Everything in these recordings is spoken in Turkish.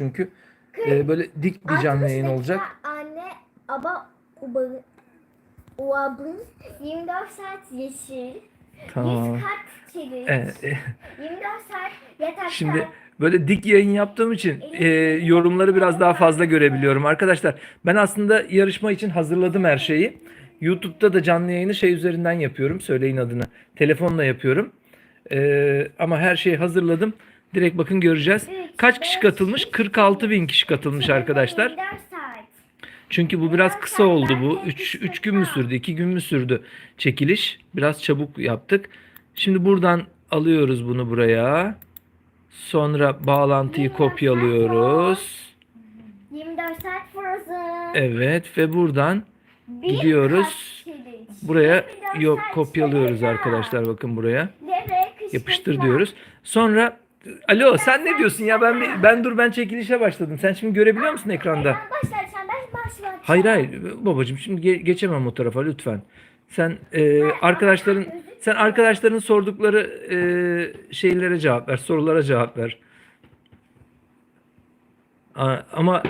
çünkü. Ee, böyle dik bir canlı yayın 60 olacak. Anne aba uba uabın 24 saat yeşil. Tamam. 100 kat çelik. Evet, e, 24 saat yatakta. Şimdi böyle dik yayın yaptığım için e, yorumları biraz daha fazla görebiliyorum. Arkadaşlar ben aslında yarışma için hazırladım her şeyi. YouTube'da da canlı yayını şey üzerinden yapıyorum. Söyleyin adını. Telefonla yapıyorum. E, ama her şeyi hazırladım. Direkt bakın göreceğiz. Kaç kişi katılmış? 46 bin kişi katılmış arkadaşlar. 24 saat. Çünkü bu biraz kısa oldu bu. 3 3 gün mü sürdü? 2 gün mü sürdü çekiliş? Biraz çabuk yaptık. Şimdi buradan alıyoruz bunu buraya. Sonra bağlantıyı kopyalıyoruz. 24 saat frozen. Evet ve buradan gidiyoruz. buraya 24 yok kopyalıyoruz arkadaşlar bakın buraya. Yapıştır diyoruz. Sonra Alo sen ne diyorsun ya ben ben dur ben çekilişe başladım. Sen şimdi görebiliyor musun ekranda? Ben başlatacağım. Hayır hayır babacığım şimdi ge- geçemem o tarafa lütfen. Sen e, arkadaşların sen arkadaşların sordukları e, şeylere cevap ver, sorulara cevap ver. A- Ama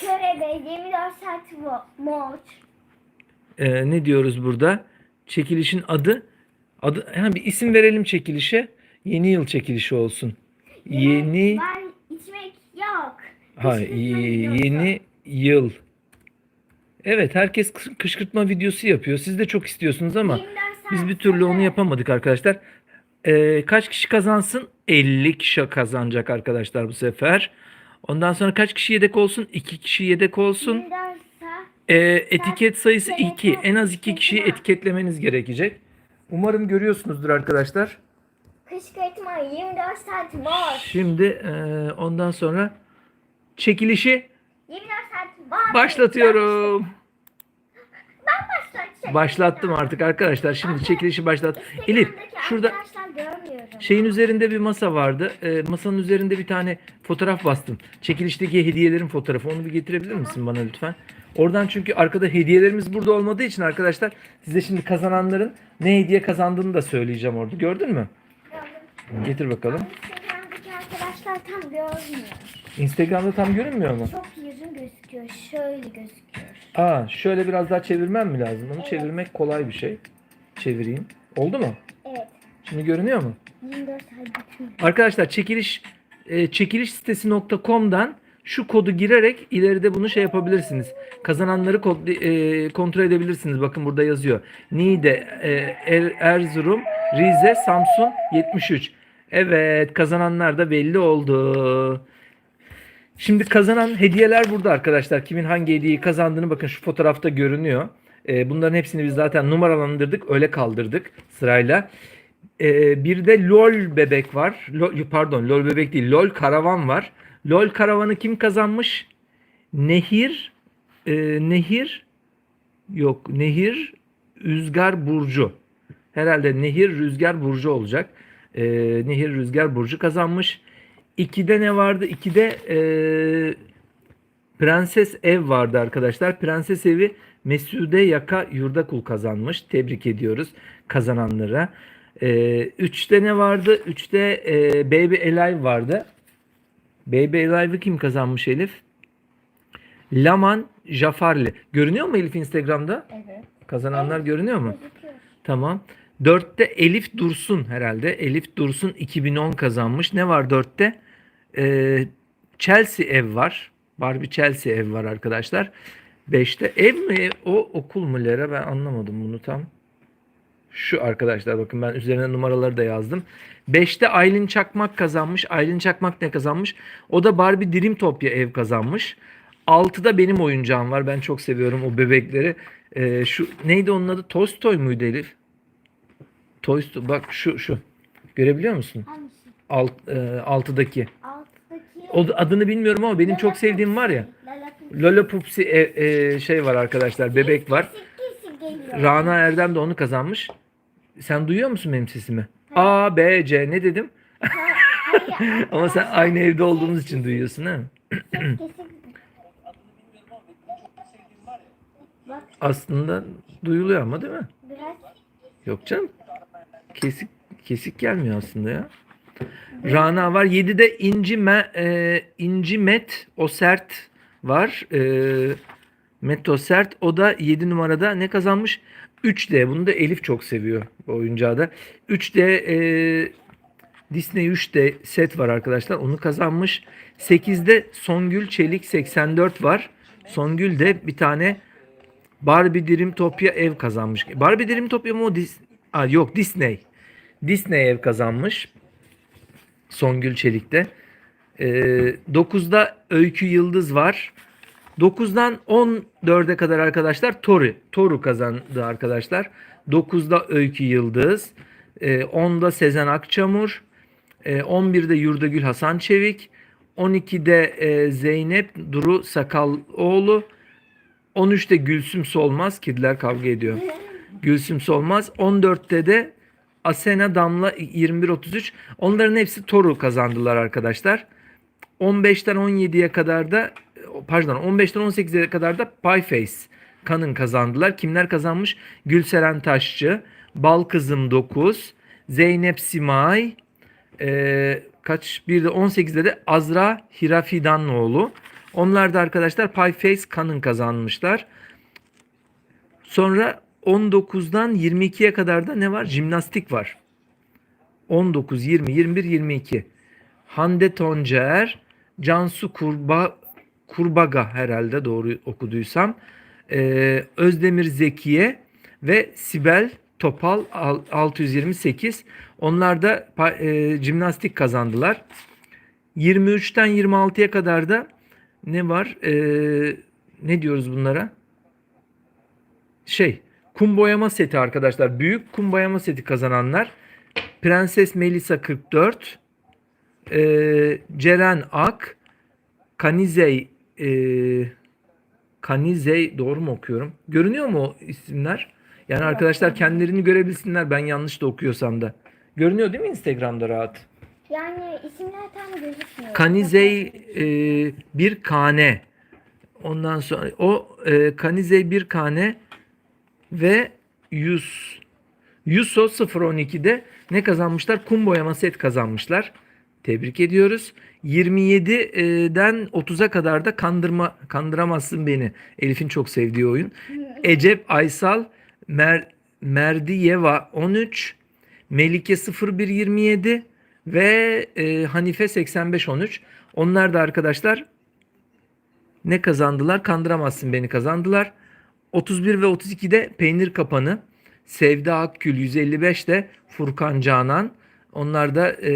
Körebe 24 saat mo- moç. e, ne diyoruz burada? Çekilişin adı adı ha, bir isim verelim çekilişe. Yeni yıl çekilişi olsun. Yeni Var içmek yok. ha y- yeni yıl. Evet herkes kış- kışkırtma videosu yapıyor. Siz de çok istiyorsunuz ama 24 saat Biz bir türlü onu yapamadık arkadaşlar. Ee, kaç kişi kazansın? 50 kişi kazanacak arkadaşlar bu sefer. Ondan sonra kaç kişi yedek olsun? 2 kişi yedek olsun. 24 saat. Ee, etiket sayısı 2. En az 2 kişiyi etiketlemeniz gerekecek. Umarım görüyorsunuzdur arkadaşlar. Kışkırtma 24 saat moç. Şimdi e, ondan sonra çekilişi 24 saat moç. başlatıyorum. Ben başlatacağım. Başlattım artık arkadaşlar. Şimdi çekilişi başlat. Elif şurada Arkadaşlar görmüyorum. Şeyin üzerinde bir masa vardı. Ee, masanın üzerinde bir tane fotoğraf bastım. Çekilişteki hediyelerin fotoğrafı. Onu bir getirebilir misin bana lütfen? Oradan çünkü arkada hediyelerimiz burada olmadığı için arkadaşlar size şimdi kazananların ne hediye kazandığını da söyleyeceğim orada. Gördün mü? Getir bakalım. Instagram'daki arkadaşlar tam görmüyor. Instagram'da tam görünmüyor mu? Çok yüzün gözüküyor. Şöyle gözüküyor. Aa, şöyle biraz daha çevirmem mi lazım? Onu çevirmek kolay bir şey. Çevireyim. Oldu mu? Evet. Şimdi görünüyor mu? 24 saat bütün. Arkadaşlar çekiliş e, çekiliş sitesi.com'dan şu kodu girerek ileride bunu şey yapabilirsiniz. Kazananları kod, e, kontrol edebilirsiniz. Bakın burada yazıyor. Niğde, e, Er- Erzurum, Rize, Samsun 73. Evet kazananlar da belli oldu. Şimdi kazanan hediyeler burada arkadaşlar. Kimin hangi hediyeyi kazandığını bakın şu fotoğrafta görünüyor. E, bunların hepsini biz zaten numaralandırdık. Öyle kaldırdık sırayla. Ee, bir de LOL bebek var. Lol, pardon LOL bebek değil. LOL karavan var. LOL karavanı kim kazanmış? Nehir e, Nehir yok Nehir Rüzgar Burcu. Herhalde Nehir Rüzgar Burcu olacak. Ee, Nehir Rüzgar Burcu kazanmış. İkide ne vardı? İkide e, Prenses Ev vardı arkadaşlar. Prenses Evi Mesude Yaka Yurdakul kazanmış. Tebrik ediyoruz kazananlara. Üçte ne vardı? Üçte e, Baby Alive vardı. Baby Alive'ı kim kazanmış Elif? Laman Jafarli. Görünüyor mu Elif Instagram'da? Evet. Kazananlar görünüyor mu? Gözüküyor. Tamam. Dörtte Elif Dursun herhalde. Elif Dursun 2010 kazanmış. Ne var dörtte? Ee, Chelsea ev var. Barbie Chelsea ev var arkadaşlar. Beşte ev mi? O okul mu Lera? Ben anlamadım bunu tam. Şu arkadaşlar bakın ben üzerine numaraları da yazdım. 5'te Aylin Çakmak kazanmış. Aylin Çakmak ne kazanmış? O da Barbie Dream Topya ev kazanmış. 6'da benim oyuncağım var. Ben çok seviyorum o bebekleri. Ee, şu neydi onun adı? Tolstoy muydu Elif? Tolstoy bak şu şu. Görebiliyor musun? Hangisi? Alt, e, 6'daki. Alttaki. O adını bilmiyorum ama benim çok sevdiğim var ya. Lalapupsi. Lollapupsi e, e, şey var arkadaşlar. Bebek var. Geliyor. Rana Erdem de onu kazanmış. Sen duyuyor musun benim sesimi? A, B, C ne dedim? Hayır. Ama sen aynı evde olduğumuz için duyuyorsun ha? Aslında duyuluyor ama değil mi? biraz Yok canım. Kesik kesik gelmiyor aslında ya. Rana var. 7'de İnci, Me, e, İnci Met Osert var. E, Met Osert. O da 7 numarada ne kazanmış? 3D. Bunu da Elif çok seviyor oyuncağı da. 3D e, Disney 3D set var arkadaşlar. Onu kazanmış. 8'de Songül Çelik 84 var. Songül de bir tane Barbie Dreamtopia ev kazanmış. Barbie Dreamtopia mı o? Dis Aa, yok Disney. Disney ev kazanmış. Songül Çelik'te. Ee, 9'da Öykü Yıldız var. 9'dan 14'e kadar arkadaşlar Toru. Toru kazandı arkadaşlar. 9'da Öykü Yıldız. Ee, 10'da Sezen Akçamur. Ee, 11'de Yurdagül Hasan Çevik. 12'de e, Zeynep Duru Sakaloğlu. 13'te Gülsüm Solmaz. Kediler kavga ediyor. Gülsüm Solmaz. 14'te de Asena Damla 21-33. Onların hepsi Toru kazandılar arkadaşlar. 15'ten 17'ye kadar da pardon 15'ten 18'e kadar da Pieface Kanın kazandılar. Kimler kazanmış? Gülseren Taşçı, Bal Kızım 9, Zeynep Simay, e, kaç bir de 18'de de Azra Hirafidanlıoğlu. Onlar da arkadaşlar Pieface Kanın kazanmışlar. Sonra 19'dan 22'ye kadar da ne var? Jimnastik var. 19, 20, 21, 22. Hande Toncer, Cansu Kurba, Kurbaga herhalde doğru okuduysam. Ee, Özdemir Zekiye ve Sibel Topal al- 628. Onlar da e, jimnastik kazandılar. 23'ten 26'ya kadar da ne var? Ee, ne diyoruz bunlara? Şey, kum boyama seti arkadaşlar. Büyük kum boyama seti kazananlar. Prenses Melisa 44, ee, Ceren Ak, Kanizey ee, Kanizey doğru mu okuyorum? Görünüyor mu o isimler? Yani arkadaşlar kendilerini görebilsinler ben yanlış da okuyorsam da. Görünüyor değil mi Instagram'da rahat? Yani isimler tam gözükmüyor. Kanizey e, bir kane. Ondan sonra o e, Kanizey bir kane ve Yus Yuso 012'de ne kazanmışlar? Kum boyama set kazanmışlar. Tebrik ediyoruz. 27'den 30'a kadar da kandırma kandıramazsın beni. Elif'in çok sevdiği oyun. Ecep Aysal Mer, Merdiyeva 13, Melike 0127 ve e, Hanife 8513. Onlar da arkadaşlar ne kazandılar? Kandıramazsın beni kazandılar. 31 ve 32'de Peynir Kapanı, Sevda Akgül 155'te Furkan Canan. Onlar da e,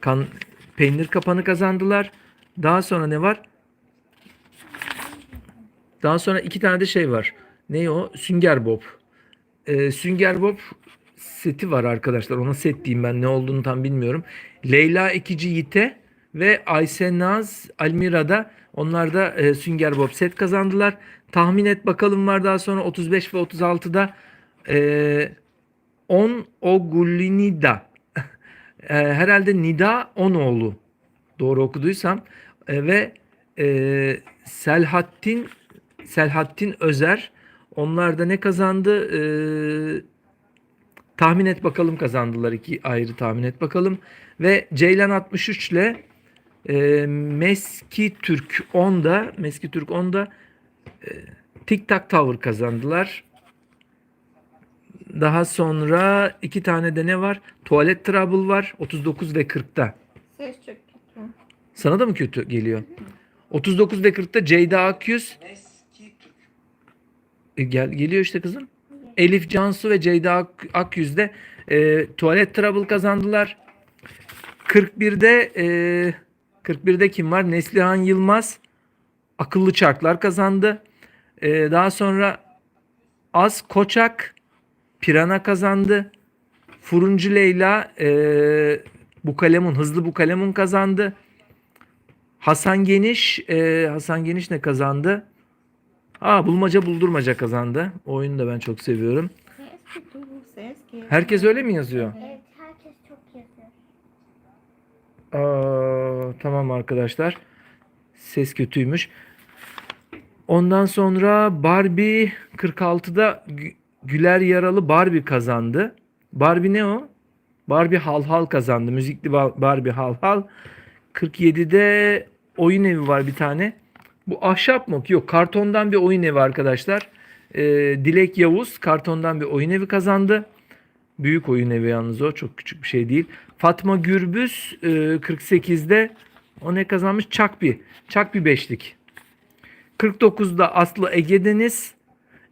kan, Peynir Kapanı kazandılar. Daha sonra ne var? Daha sonra iki tane de şey var. Ne o? Sünger Bob. Ee, Sünger Bob seti var arkadaşlar. Ona set diyeyim ben ne olduğunu tam bilmiyorum. Leyla Ekici Yiğit'e ve Ayşe Naz Almira'da onlar da e, Sünger Bob set kazandılar. Tahmin et bakalım var daha sonra 35 ve 36'da e, On Ogulinida. E, herhalde Nida Onoğlu. Doğru okuduysam. E, ve e, Selhattin Selhattin Özer. Onlar da ne kazandı? E, tahmin et bakalım kazandılar iki ayrı tahmin et bakalım. Ve Ceylan 63 ile e, Meski Türk 10'da Meski Türk 10'da e, Tic Tac Tower kazandılar. Daha sonra iki tane de ne var? Tuvalet Trouble var 39 ve 40'ta. Ses çok kötü. Sana da mı kötü geliyor? 39 ve 40'ta Ceyda Akyüz. E, gel, geliyor işte kızım. Elif Cansu ve Ceyda Ak- Akyüz de e, Tuvalet Trouble kazandılar. 41'de e, 41'de kim var? Neslihan Yılmaz Akıllı Çarklar kazandı. E, daha sonra Az Koçak Pirana kazandı. Furuncu Leyla e, bu kalemun hızlı bu kalemun kazandı. Hasan Geniş e, Hasan Geniş ne kazandı? Aa bulmaca buldurmaca kazandı. O oyunu da ben çok seviyorum. Herkes öyle mi yazıyor? Evet herkes çok yazıyor. Aa, tamam arkadaşlar. Ses kötüymüş. Ondan sonra Barbie 46'da Gü- Güler Yaralı Barbie kazandı. Barbie ne o? Barbie Hal Hal kazandı. Müzikli Ba- Barbie Hal Hal. 47'de oyun evi var bir tane. Bu ahşap mı? Yok kartondan bir oyun evi arkadaşlar. Ee, Dilek Yavuz kartondan bir oyun evi kazandı. Büyük oyun evi yalnız o. Çok küçük bir şey değil. Fatma Gürbüz e, 48'de o ne kazanmış? Çakbi. Çakbi beşlik. 49'da Aslı Ege Deniz.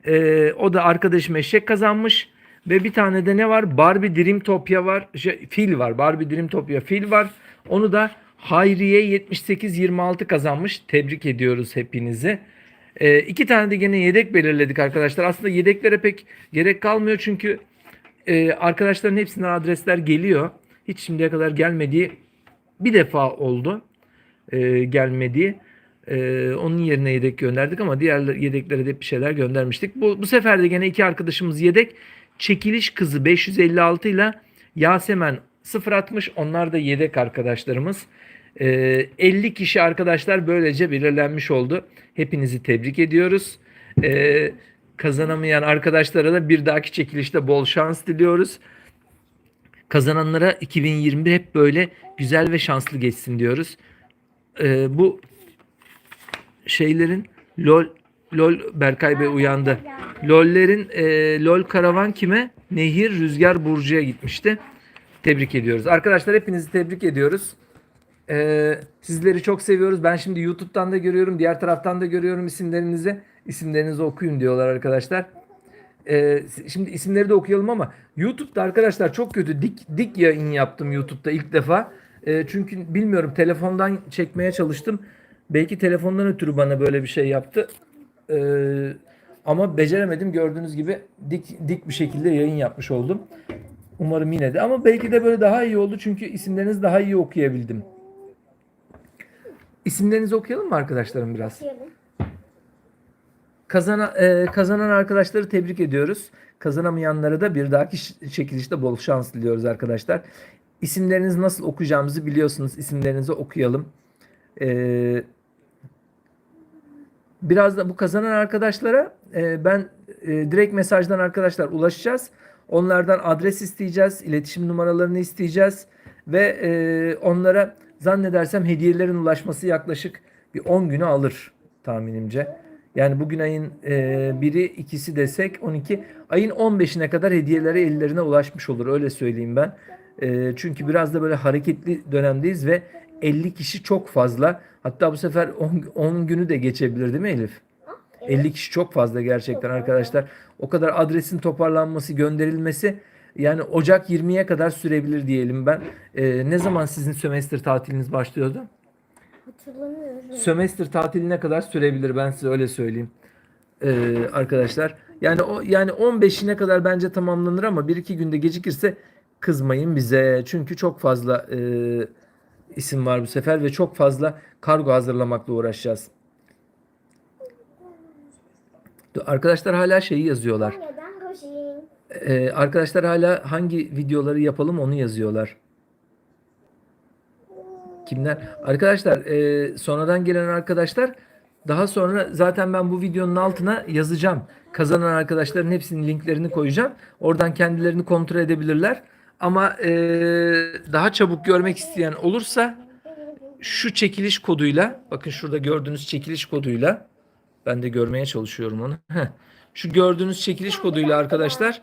E, o da arkadaşım eşek kazanmış. Ve bir tane de ne var? Barbie Dreamtopia var. Şey, fil var. Barbie Dreamtopia fil var. Onu da Hayriye 78-26 kazanmış. Tebrik ediyoruz hepinizi. E, iki tane de gene yedek belirledik arkadaşlar. Aslında yedeklere pek gerek kalmıyor çünkü e, arkadaşların hepsinden adresler geliyor. Hiç şimdiye kadar gelmediği bir defa oldu e, gelmediği. E, onun yerine yedek gönderdik ama diğer yedeklere de bir şeyler göndermiştik. Bu, bu sefer de gene iki arkadaşımız yedek. Çekiliş kızı 556 ile Yasemen 060 onlar da yedek arkadaşlarımız. E, 50 kişi arkadaşlar böylece belirlenmiş oldu. Hepinizi tebrik ediyoruz. E, kazanamayan arkadaşlara da bir dahaki çekilişte bol şans diliyoruz. Kazananlara 2021 hep böyle güzel ve şanslı geçsin diyoruz. Ee, bu şeylerin LOL LOL Berkay Bey uyandı. LOL'lerin e, LOL karavan kime? Nehir Rüzgar Burcu'ya gitmişti. Tebrik ediyoruz. Arkadaşlar hepinizi tebrik ediyoruz. Ee, sizleri çok seviyoruz. Ben şimdi YouTube'dan da görüyorum. Diğer taraftan da görüyorum isimlerinizi. İsimlerinizi okuyun diyorlar arkadaşlar. Ee, şimdi isimleri de okuyalım ama YouTube'da arkadaşlar çok kötü dik dik yayın yaptım YouTube'da ilk defa. Ee, çünkü bilmiyorum telefondan çekmeye çalıştım. Belki telefondan ötürü bana böyle bir şey yaptı. Ee, ama beceremedim. Gördüğünüz gibi dik dik bir şekilde yayın yapmış oldum. Umarım yine de ama belki de böyle daha iyi oldu çünkü isimlerinizi daha iyi okuyabildim. İsimlerinizi okuyalım mı arkadaşlarım biraz? Diyelim. Kazanan, e, kazanan arkadaşları tebrik ediyoruz. Kazanamayanlara da bir dahaki çekilişte bol şans diliyoruz arkadaşlar. İsimlerinizi nasıl okuyacağımızı biliyorsunuz. İsimlerinizi okuyalım. E, biraz da bu kazanan arkadaşlara e, ben e, direkt mesajdan arkadaşlar ulaşacağız. Onlardan adres isteyeceğiz, iletişim numaralarını isteyeceğiz ve e, onlara zannedersem hediyelerin ulaşması yaklaşık bir 10 günü alır tahminimce. Yani bugün ayın e, biri ikisi desek 12 ayın 15'ine kadar hediyeleri ellerine ulaşmış olur öyle söyleyeyim ben. E, çünkü biraz da böyle hareketli dönemdeyiz ve 50 kişi çok fazla. Hatta bu sefer 10, 10 günü de geçebilir değil mi Elif? 50 kişi çok fazla gerçekten arkadaşlar. O kadar adresin toparlanması, gönderilmesi yani Ocak 20'ye kadar sürebilir diyelim ben. E, ne zaman sizin sömestr tatiliniz başlıyordu? Hatırlamıyorum. Sömestr tatiline kadar sürebilir ben size öyle söyleyeyim. Ee, arkadaşlar. Yani o yani 15'ine kadar bence tamamlanır ama 1-2 günde gecikirse kızmayın bize. Çünkü çok fazla e, isim var bu sefer ve çok fazla kargo hazırlamakla uğraşacağız. Arkadaşlar hala şeyi yazıyorlar. Ee, arkadaşlar hala hangi videoları yapalım onu yazıyorlar. Kimler? Arkadaşlar e, sonradan gelen arkadaşlar daha sonra zaten ben bu videonun altına yazacağım. Kazanan arkadaşların hepsinin linklerini koyacağım. Oradan kendilerini kontrol edebilirler. Ama e, daha çabuk görmek isteyen olursa şu çekiliş koduyla bakın şurada gördüğünüz çekiliş koduyla ben de görmeye çalışıyorum onu. Heh. Şu gördüğünüz çekiliş koduyla arkadaşlar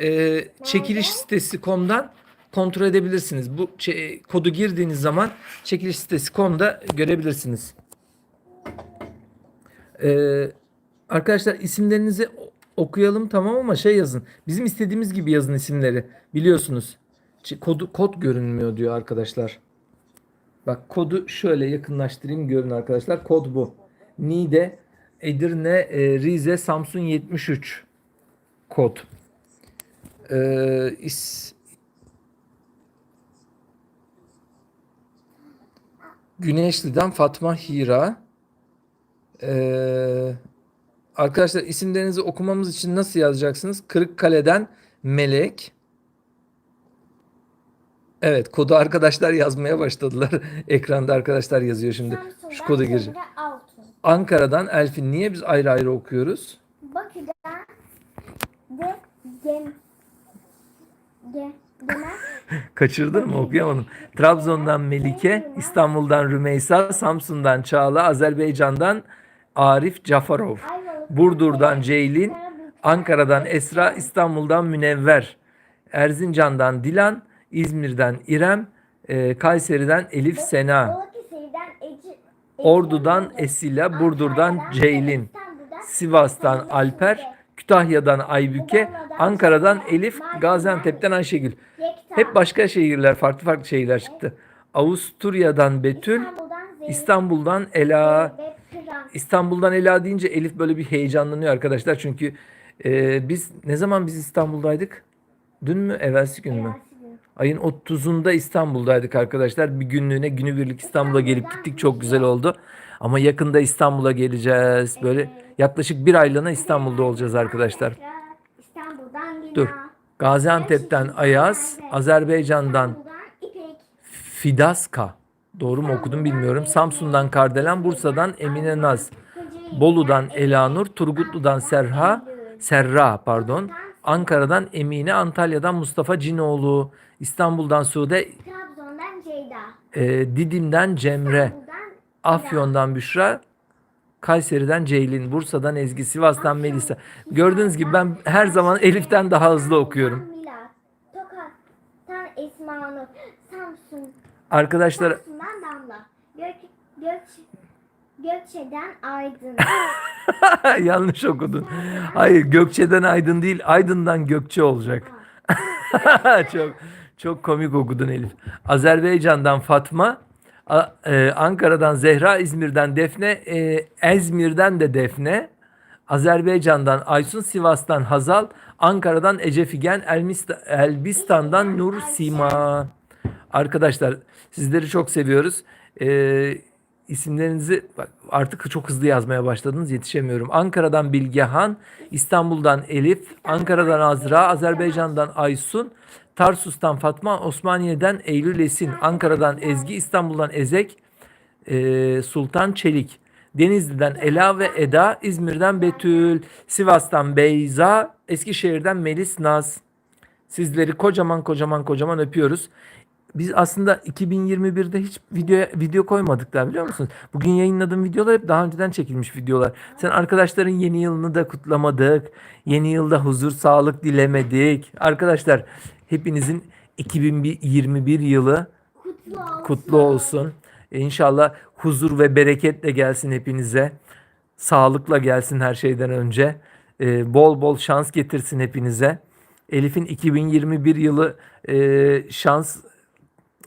e, çekiliş sitesi.com'dan kontrol edebilirsiniz. Bu çe- kodu girdiğiniz zaman çekiliş sitesi.com'da görebilirsiniz. Ee, arkadaşlar isimlerinizi okuyalım tamam ama şey yazın. Bizim istediğimiz gibi yazın isimleri. Biliyorsunuz. Kodu, kod görünmüyor diyor arkadaşlar. Bak kodu şöyle yakınlaştırayım görün arkadaşlar. Kod bu. Niğde, Edirne, e, Rize, Samsun 73 kod. Ee, is, Güneşli'den Fatma Hira. Ee, arkadaşlar isimlerinizi okumamız için nasıl yazacaksınız? Kırıkkale'den Melek. Evet kodu arkadaşlar yazmaya başladılar. Ekranda arkadaşlar yazıyor şimdi. Samsun'dan Şu kodu gireceğim. Emre Altun. Ankara'dan Elfin. Niye biz ayrı ayrı okuyoruz? Bakü'den de Gem Ge. Kaçırdın mı? Okuyamadım. Trabzon'dan Melike, İstanbul'dan Rümeysa, Samsun'dan Çağla, Azerbaycan'dan Arif Cafarov. Burdur'dan Ceylin, Karabük. Ankara'dan Esra, İstanbul'dan Münevver, Erzincan'dan Dilan, İzmir'den İrem, e, Kayseri'den Elif Sena. Ordu'dan Esila, Burdur'dan Ceylin, Sivas'tan Alper, Kütahya'dan Aybüke, Ankara'dan Elif, Gaziantep'ten Ayşegül. Hep başka şehirler, farklı farklı şehirler çıktı. Avusturya'dan Betül, İstanbul'dan Ela. İstanbul'dan Ela deyince Elif böyle bir heyecanlanıyor arkadaşlar. Çünkü e, biz ne zaman biz İstanbul'daydık? Dün mü, evvelsi gün mü? Ayın 30'unda İstanbul'daydık arkadaşlar. Bir günlüğüne günübirlik İstanbul'a gelip gittik. Çok güzel oldu. Ama yakında İstanbul'a geleceğiz. Böyle yaklaşık bir aylığına İstanbul'da olacağız arkadaşlar. İstanbul'dan Lina. Dur. Gaziantep'ten Ayaz, Azerbaycan'dan. Fidaska. Doğru mu okudum bilmiyorum. Samsun'dan Kardelen, Bursa'dan Emine Naz. Bolu'dan Elanur, Turgutlu'dan Serha, Serra pardon. Ankara'dan Emine, Antalya'dan Mustafa Cinoğlu, İstanbul'dan Sude, Trabzon'dan Ceyda. e, Didim'den Cemre, Afyon'dan Büşra, Kayseri'den Ceylin, Bursa'dan Ezgi, Sivas'tan Melisa. Gördüğünüz gibi ben her zaman Elif'ten daha hızlı okuyorum. Milat. Tokat'tan Esma Nur. Samsun. Arkadaşlar Samsun'dan Damla. Gök, Gök, Gökçe'den Aydın. yanlış okudun. Hayır Gökçe'den Aydın değil Aydın'dan Gökçe olacak. çok çok komik okudun Elif. Azerbaycan'dan Fatma, e, Ankara'dan Zehra, İzmir'den Defne, e, İzmir'den de Defne, Azerbaycan'dan Aysun, Sivas'tan Hazal, Ankara'dan Ece Figen, Elmist- Elbistan'dan Nur Sima. Arkadaşlar sizleri çok seviyoruz. Ee, isimlerinizi bak, artık çok hızlı yazmaya başladınız yetişemiyorum. Ankara'dan Bilgehan, İstanbul'dan Elif, Ankara'dan Azra, Azerbaycan'dan Aysun, Tarsus'tan Fatma, Osmaniye'den Eylül Esin, Ankara'dan Ezgi, İstanbul'dan Ezek, ee, Sultan Çelik, Denizli'den Ela ve Eda, İzmir'den Betül, Sivas'tan Beyza, Eskişehir'den Melis Naz. Sizleri kocaman kocaman kocaman öpüyoruz. Biz aslında 2021'de hiç video video koymadık da biliyor musunuz? Bugün yayınladığım videolar hep daha önceden çekilmiş videolar. Sen arkadaşların yeni yılını da kutlamadık. Yeni yılda huzur, sağlık dilemedik. Arkadaşlar hepinizin 2021 yılı Kutlu olsun. kutlu olsun. İnşallah huzur ve bereketle gelsin hepinize. Sağlıkla gelsin her şeyden önce. Ee, bol bol şans getirsin hepinize. Elif'in 2021 yılı e, şans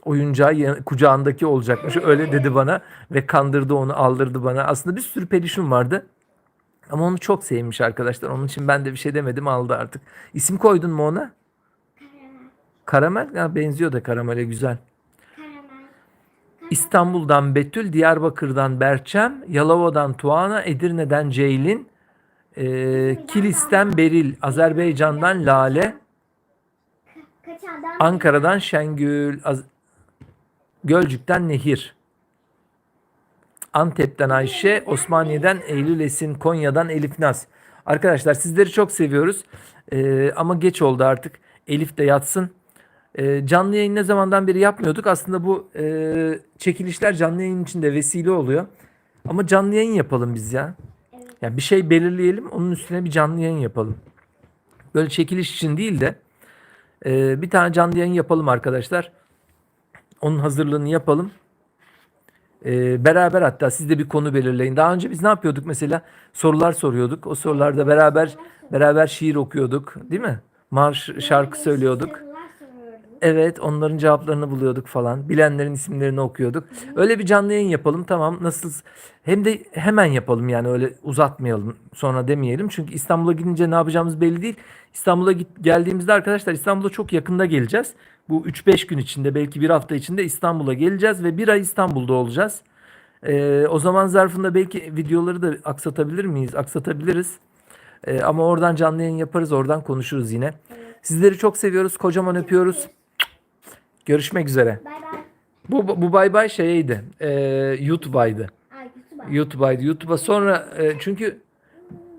oyuncağı kucağındaki olacakmış. Öyle dedi bana ve kandırdı onu aldırdı bana. Aslında bir sürü pelişim vardı. Ama onu çok sevmiş arkadaşlar. Onun için ben de bir şey demedim aldı artık. İsim koydun mu ona? Karamel. Ya benziyor da karamele güzel. İstanbul'dan Betül, Diyarbakır'dan Berçem, Yalova'dan Tuana, Edirne'den Ceylin, e, Kilis'ten Beril, Azerbaycan'dan Lale, Ankara'dan Şengül, Az- Gölcük'ten Nehir, Antep'ten Ayşe, Osmaniye'den Eylül Esin, Konya'dan Elif Naz. Arkadaşlar sizleri çok seviyoruz E, ama geç oldu artık. Elif de yatsın. E, canlı yayın ne zamandan beri yapmıyorduk. Aslında bu e, çekilişler canlı yayın için de vesile oluyor. Ama canlı yayın yapalım biz ya. Evet. Yani bir şey belirleyelim, onun üstüne bir canlı yayın yapalım. Böyle çekiliş için değil de e, bir tane canlı yayın yapalım arkadaşlar. Onun hazırlığını yapalım. E, beraber hatta siz de bir konu belirleyin. Daha önce biz ne yapıyorduk mesela? Sorular soruyorduk. O sorularda beraber beraber şiir okuyorduk, değil mi? Marş, şarkı söylüyorduk. Evet, onların cevaplarını buluyorduk falan. Bilenlerin isimlerini okuyorduk. Öyle bir canlı yayın yapalım tamam. Nasıl? Hem de hemen yapalım yani öyle uzatmayalım sonra demeyelim. Çünkü İstanbul'a gidince ne yapacağımız belli değil. İstanbul'a git, geldiğimizde arkadaşlar İstanbul'a çok yakında geleceğiz. Bu 3-5 gün içinde belki bir hafta içinde İstanbul'a geleceğiz ve bir ay İstanbul'da olacağız. Ee, o zaman zarfında belki videoları da aksatabilir miyiz? Aksatabiliriz. Ee, ama oradan canlı yayın yaparız, oradan konuşuruz yine. Sizleri çok seviyoruz, kocaman öpüyoruz. Görüşmek üzere. Bay bay. Bu bu bay bay şeydi. E, YouTube'aydı. Ay YouTube'a. YouTube'aydı. YouTube'a sonra e, çünkü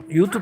YouTube